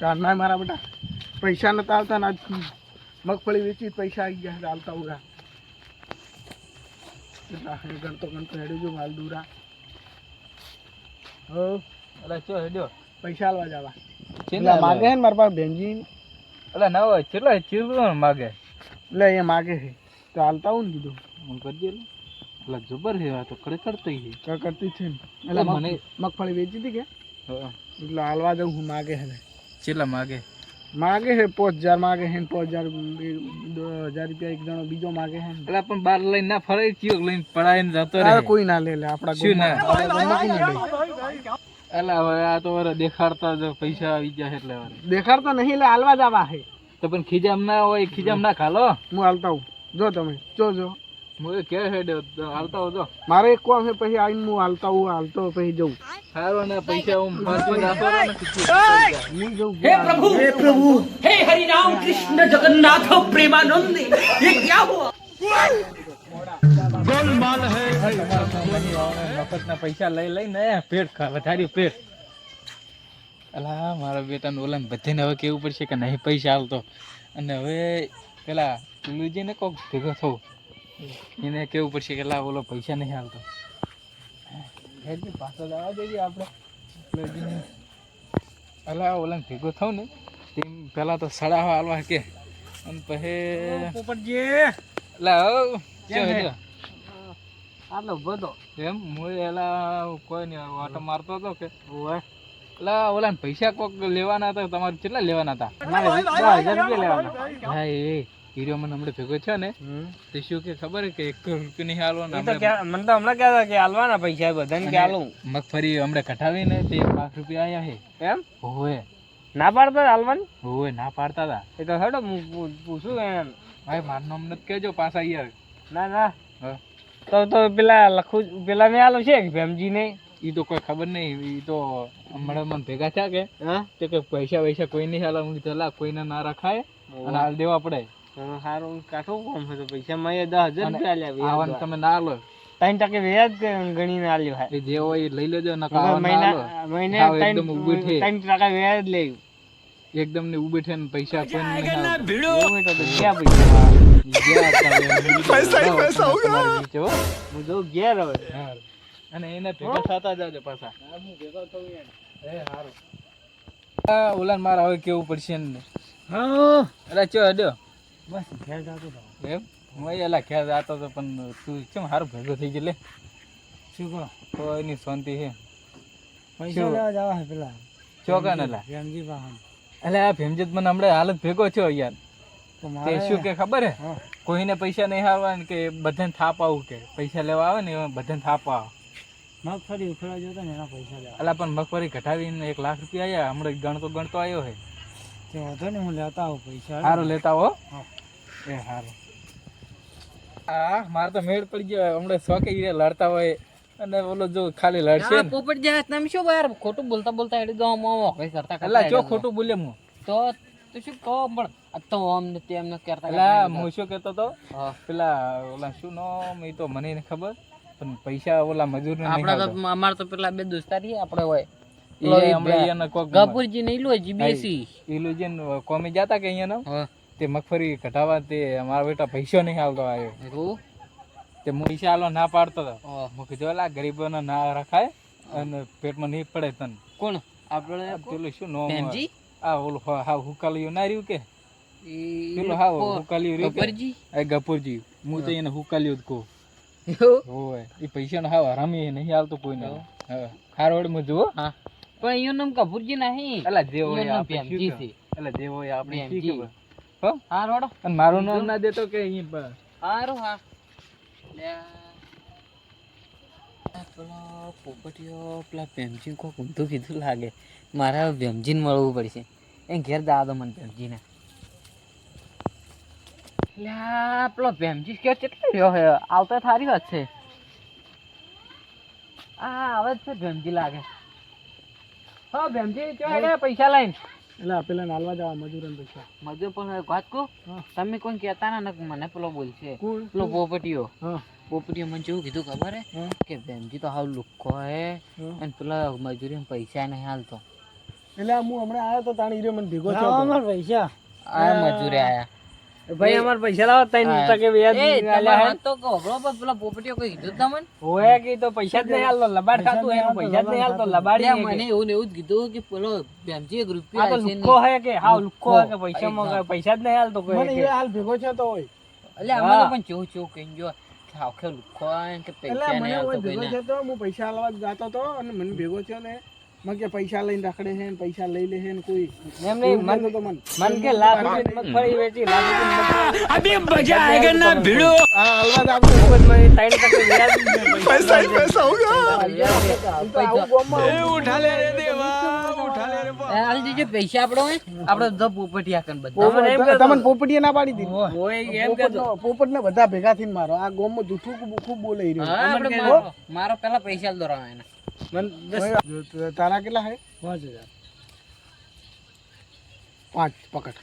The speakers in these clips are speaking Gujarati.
ચારના મારા બેટા પૈસા નતા આવતા ને આજ મગફળી વેચી પૈસા આવી ગયા ચાલતા ઉરા ગણતો ગણતો હેડ્યો છું માલ દૂરા. હો અલા ચો હેડ્યો? પૈસા આલવા જવા. કેટલા માગે હે ને મારા પાસે બેન્જીન અલા ના હોય કેટલા ચીરલો માગે? એટલે એ માગે છે. તો હાલતા હું ને કીધું. હું કરજે એટલે જબર છે આ તો ખરેખર છે તો કરતી છે એટલે મને- મગફળી વેચી હતી કે? હા. એટલે હાલવા જવું હું માગે છે કેટલા માગે માગે છે પાંચ હજાર માગે છે ને પાંચ હજાર હજાર રૂપિયા એક જણો બીજો માગે છે એટલે પણ બાર લઈને ના ફરે ચિયોક લઈને પડાઈને જતો રહે? કોઈ ના લે લે આપડા શું ના? ગામમાં- આપણા ગામમાં કોઈ ના લે. અલા હવે આ તો વરે દેખાડતા જ પૈસા આવી જાય એટલે દેખાડતા નહીં એટલે હાલવા જવા છે. તો પણ ખીજામ ના હોય ખીજામ ના ખાલો? હું હાલતા હું જો તમે જો જો. હું એ કે હેડ્યો તો હાલતા હો તો મારે એક કામ છે પછી આવીને હું હાલતા હું હાલતો પછી જઉં સારો ને પૈસા હું ફરતી રાખો ને ખીચી હું જઉં हे प्रभु हे प्रभु हे हरि राम कृष्ण जगन्नाथ प्रेमानंद ये क्या हुआ મફતના પૈસા લઈ લઈને પેટ ખા વધાર્યું પેટ અલા મારા બેટાને ઓલા બધાને હવે કેવું પડશે કે નહીં પૈસા હાલતો અને હવે પેલા લુજીને કોક ભેગો થવું એને કેવું પડશે કે લા ઓલો પૈસા નહીં હાલતો. પાછો જવા દેજે આપણે. અલા ઓલા ભેગો થવું ને તેમ પેલા તો સડાવા હાલવા કે અને પછી પોપટજી. લા હો કેમ હે? ચો આટલો બધો એમ હું એલા કોઈ નહીં વાટો મારતો હતો કે એટલે ઓલા પૈસા કોક લેવાના હતા તમારે કેટલા લેવાના હતા? હજાર રૂપિયા લેવાના. હા એ. હીરો મને હમણાં ભેગો છે ને તો શું કે ખબર કે એક રૂપિયા નહીં હાલવાનો એ તો મને તો હમણાં કહેતા કે હાલવાના પૈસા બધાને કે હાલું? મગફળી હમણાં કઢાવીને તે લાખ રૂપિયા આયા હે. એમ? હોવે ના પાડતા હાલવાનું? હોવે ના પાડતા હતા એ તો હેડો હું પૂછું એમ. ભાઈ મારું નામ નથી કહેજો પાછા યાર. ના ના. તો તો પેલા લખું પેલા ને હાલો છે ભેમજી ને ઈ તો કોઈ ખબર નહીં ઈ તો હમણાં મને ભેગા થયા કે તે કે પૈસા વૈસા કોઈ નહીં હાલ હું લા કોઈને ના રખાય અને હાલ દેવા પડે. સારું કાઠું કોમ પૈસા માં દસ હજાર રૂપિયા તમે ના લો ત્રણ ટકે વ્યાજ ગણીને આલ્યો હે. જે હોય એ લઈ લેજો નકર મહિના મહિને ત્રણ એકદમ ત્રણ ટકા વ્યાજ લેવું એકદમ ને ઊભી થઈને પૈસા કોઈ નહીં. તો ગયા પૈસા. હું. ઘેર હવે. અને એને ભેગા થતા જાજો પાછા. એ હારું. આ ઓલાને મારે હવે કેવું પડશે ને? હા. અરે ચો હડ્યો. બસ ઘેર જતો હતો. એમ? હું એલા ઘેર જતો હતો પણ તું કેમ હાર ભેગો થઈ ગયો લે શું કહો? કોઈની શાંતિ છે. પૈસા? લેવા જવા હે પેલા. ચોકાને લા. ભેમજી વાહન. એટલે આ ભીમજીત મને હમણાં હાલત ભેગો છો યાર. તે શું કે ખબર હે? કોઈને પૈસા નહીં આવવા ને કે બધાને થાપ આવું કે? પૈસા લેવા આવે ને બધાને થાપ આવે. મગફળી ઉખેડા જોતા ને એના પૈસા લેવા. અલા પણ મગફળી ઘટાવીને એક લાખ રૂપિયા આવ્યા હમણાં ગણતો ગણતો આવ્યો હે. તે વાંધો ને હું લેતા આવું પૈસા. સારું લેતા હો. હા. એ હા મારે તો મેળ પડી ગયો. હમણાં શોખે ઈ લડતા હોય. અને ઓલો જો ખાલી લડશે પોપટ જાય તમે શું યાર ખોટું બોલતા બોલતા હેડી ગામ આમ આમ કઈ કરતા કરતા અલા ચો ખોટું બોલે હું. તો તો શું કહો પણ? તો આમ ને તેમ ને કરતા એટલે હું શું કહેતો તો પેલા ઓલા શું નામ એ તો મને ખબર. પણ પૈસા ઓલા મજૂર ને આપડા તો અમાર તો પેલા બે દોસ્તારી આપણે હોય. કોક ને નહીં લો જીબીએસી પેલું જે કોમી જતા કે અહીંયા હા. તે મગફળી કઢાવા તે મારા બેટા પૈસો નહીં આવતો આવ્યો એવું? તે હું પૈસા આલો ના પાડતો હતો હા. હું કીધું અલા ગરીબોને ના રખાય અને પેટમાં નહીં પડે તને. કોણ? આપણે પેલું શું નો આ ઓલું હા હા હુકાલિયું ના રહ્યું કે? પેલું હા હુકાલિયું રહ્યું એ ગપુરજી હું તો એને હુકાલિયું જ કહું. હોય. એ પૈસા હાવ હરામી નહીં આવતો કોઈને. હા. ખારોડમાં જુઓ. હા. પણ એનું નામ કપૂરજી નહીં. એટલે જે હોય આપણે? અલા જે હોય આપણે શી ભેમજી. ખબર? હો હા રોડો અને મારું નામ ના દેતો કે અહીં પ- હારું હા. પેલો પોપટીયો પેલા ભેમજી કોક ઊંધું કીધું લાગે. મારે હવે મળવું પડશે. એ ઘેર દા દો મને ભેમજીને. લ્યા પેલો ભેમજી કયો કેટલો રહ્યો હે? આવતો થારી વાત છે. આ આવે છે ભેમજી લાગે. હા ભેમજી હેડે પૈસા લઈને. એટલે પેલા નાલવા જવા મજૂરન પૈસા મજો પણ હવે વાત કહું? તમે કોણ કહેતા ના મને પેલો બોલશે. પેલો પોપટીઓ. હા. પોપટીઓ મને જેવું કીધું ખબર હે? કે બેનજી તો હાવ લુખ્ખો હે. અને પેલા મજૂરી પૈસા નહીં હાલતો. એટલે હું હમણાં આવ્યો તો તાણી રહ્યો મને ભેગો થયો પૈસા. આ મજૂરે આયા. ભાઈ અમાર પૈસા લાવો ત્રણ ટકે વ્યાજ આલ્યા હે. તો કહો બરો પર પેલા પોપટીઓ કોઈ કીધું તમને હોય કે તો પૈસા જ નહીં આલતો લબાડ ખાતું એનો પૈસા જ નહીં આલતો લબાડી મને એવું એવું જ કીધું કે પેલો બેમજી એક આ તો આલશે હે કે? હા લુખ્ખો હે કે પૈસા માં પૈસા જ નહીં આલતો કોઈ મને. હાલ ભેગો છે તો હોય. એટલે અમારે પણ ચેવું ચેવું કહી ગયો કે આખે હે કે એટલે પૈસા મને નહીં હોય આવતો ભેગો કોઈને. તો હું પૈસા આલવા જતો તો અને મને ભેગો થયો ને મને કે પૈસા લઈને રખડે છે ને પૈસા લઈ લે છે ને કોઈ એમ નહીં મન તો મન. મન કે લાખ મગફળી વેચી લાખ રૂપિયાની મગફળી હા, હાલવા જ આવતો. મફતમાં ત્રણ ટકે વ્યાજ પૈસા પૈસા આમ તો આવું ગામમાં એ હાલ જે જે પૈસા આપણો હોય આપણે ધ પોપટિયા કન બધા. તમને એમ પોપટ- તમને પોપટીએ ના પાડી દીધી. હોય એમ કહેતો. પોપટ ને બધા ભેગા થઈને મારો આ ગામમાં જૂઠું ખૂબ- બોલાઈ રહ્યો. હા મારો મારો પેલા પૈસા દોરાવા એના. મન તારા કેટલા હે? પાંચ હજાર. પાંચ પકડ.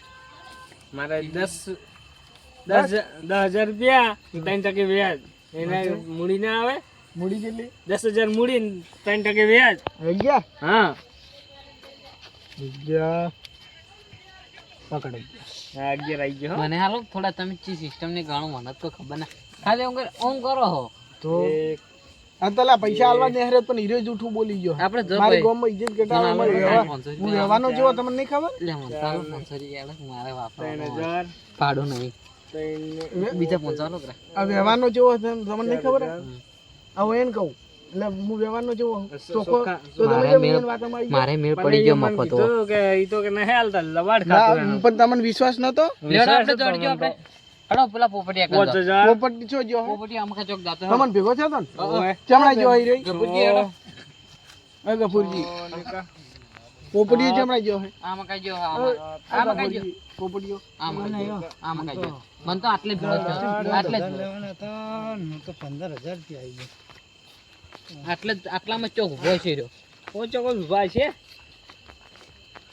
મારે દસ દસ? દસ હજાર રૂપિયા ત્રણ ટકે વ્યાજ. એને મૂડી ના આવે? મૂડી કેટલી? દસ હજાર મૂડી ત્રણ ટકે વ્યાજ. અગિયાર હા. અગિયાર પકડ અગિયાર આવી ગયો મને હાલો થોડા તમે ચી સિસ્ટમની ઘણું મને તો ખબર ના. ખાલી ઓમ કર ઓમ કરો હો. તો આ તો પૈસા આલવા દે પણ હીરો જૂઠું બોલી ગયો. આપણે જો મારી ગામમાં ઇજ્જત ઘટાડવા ના, વ્યવહાર- પાંચસો હું રૂપિયા જેવો તમને નહીં ખબર? મને યાર મારે ત્રણ વાપરવાનો હજાર. નહીં. બીજા પંચાવન કરા આ વ્યવહારનો જેવો તમને નહીં ખબર? હવે એને કહું. એટલે હું વ્યવહારનો જેવો ચોખ્ખો. તો તમે મારે પડી ગયો મફત કીધું કે ઈ તો કે નહીં હાલતા લવાડ ગયા? ખાતું એનું. ના, પણ તમને વિશ્વાસ નતો આપણે આપણે. હડો પેલા પોપટિયા પાંચ હજાર પોપટ છો જો ચોક જાતો તમને ભેગો થયો તો ચમડા જો હઈ રહી ગપુજી હેડો. એ ગફુરજી. પોપટીઓ ચમડા જો હે? આમાં કાજો આમાં. આમાં કાજો પોપટીઓ. આમાં કાજો આમાં કાજો મને તો આટલે જ. આટલે આટલામાં ચોક ઊભો છે રહ્યો. ચોક ઊભા છે એ ઊભા રહે. અમન કેમ જૂઠું બોલ્યા કે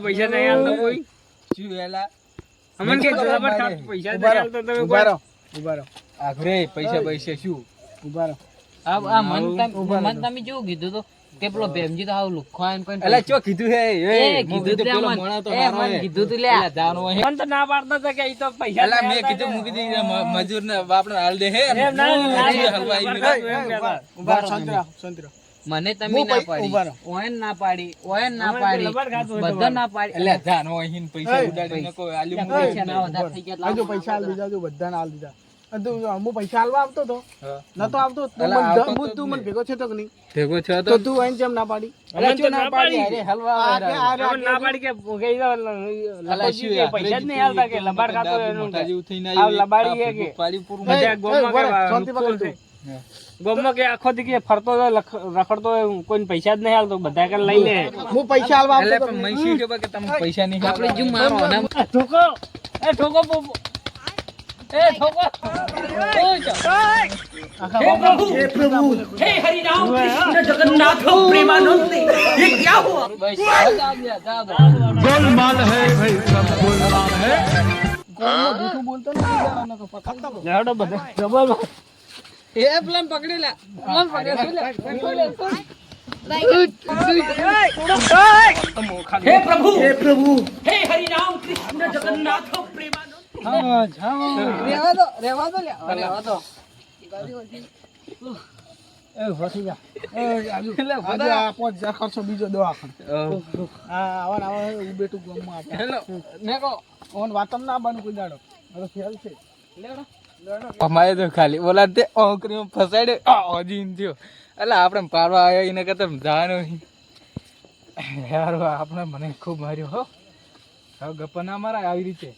પૈસા નહીં હાલતો કોઈ? શું એલા અમન કે પૈસા નહીં હાલતો તમે શું? આ મન તમે જેવું કીધું તો? કે પેલો ભેમજી તો આવું લુખો આઈને કોઈ એટલે ચો કીધું હે? એ કીધું તો પેલો લ્યા તો એ મારો હે. કીધું તું લ્યા. જાનો હે. મન તો ના પાડતો તો કે ઈ તો પૈસા એટલે મે મેં કીધું કે- મૂકી દીધી મજૂર ને બાપને હાલ દે હે. એમ ના, ના, ના, હજી ના, હલવા આવી ના, ગયો. એમ કહેતા. ઊભા શાંતિ રહો મને તમે ના પાડી. ઓએન ઓયન ના પાડી ઓયન ના પાડી. બધા ના પાડી. એટલે જાનો અહીં પૈસા ઉડાડી નકો આલી મૂકી પૈસા ના વધારે થઈ ગયા લાજો પૈસા આલ દીધા જો બધા ના આલ દીધા. હું પૈસા આલવા આવતો તો. નતો આવતો તું તો મને ભેગો છે તો કે નહીં ભેગો છો તો તું અહીં કેમ ના પાડી તો ચો ના પાડી. અરે હલવા આ કે વાળા. આ રે, આ અમન કે ના પાડી કે કે ઈ તો લ- લખોજી કે પૈસા જ નહીં હાલતા કે લબાડ ખાતું એનું મોટા થઈને આ લબાડી કે. પાડી પૂરું એ, બધા એ, ગોમમાં ઊભા રહો, કેવા શાંતિ પકડ તું. કે આખો દીકરી ફરતો રખડતો કોઈ પૈસા જ નહીં હાલતો બધા કે લઈ લે હું પૈસા આલવા એટલે પણ મૈસી કે તમે પૈસા નહીં આપણે જો મારો નામ એ ઠોકો એ ઠોકો પોપો. એ ઠોકો ઓય ચો. આખા ગામમાં બસ, જા દે, જા દે. ગામમાં જૂઠું બોલતો નથી જરા, નકર પકડતા બહુ. લેવડો જબર એ પ્લાન પકડી લે પ્લાન પકડી લે. આ આવા ને આવા હું બેઠું ગામમાં આપણે. હેલો મેકો ઓન વાતમ ના બન કોઈ દાડો. હવે ખ્યાલ છે? અમારે તો ખાલી ઓલા તે ઓકરીમાં ફસાડે. અજીન થયો. એટલે આપણે પાડવા આવ્યા એને કરતા જાણો યાર આપણે મને ખૂબ માર્યો હો. હવે ગપ્પા ના મારા આવી રીતે.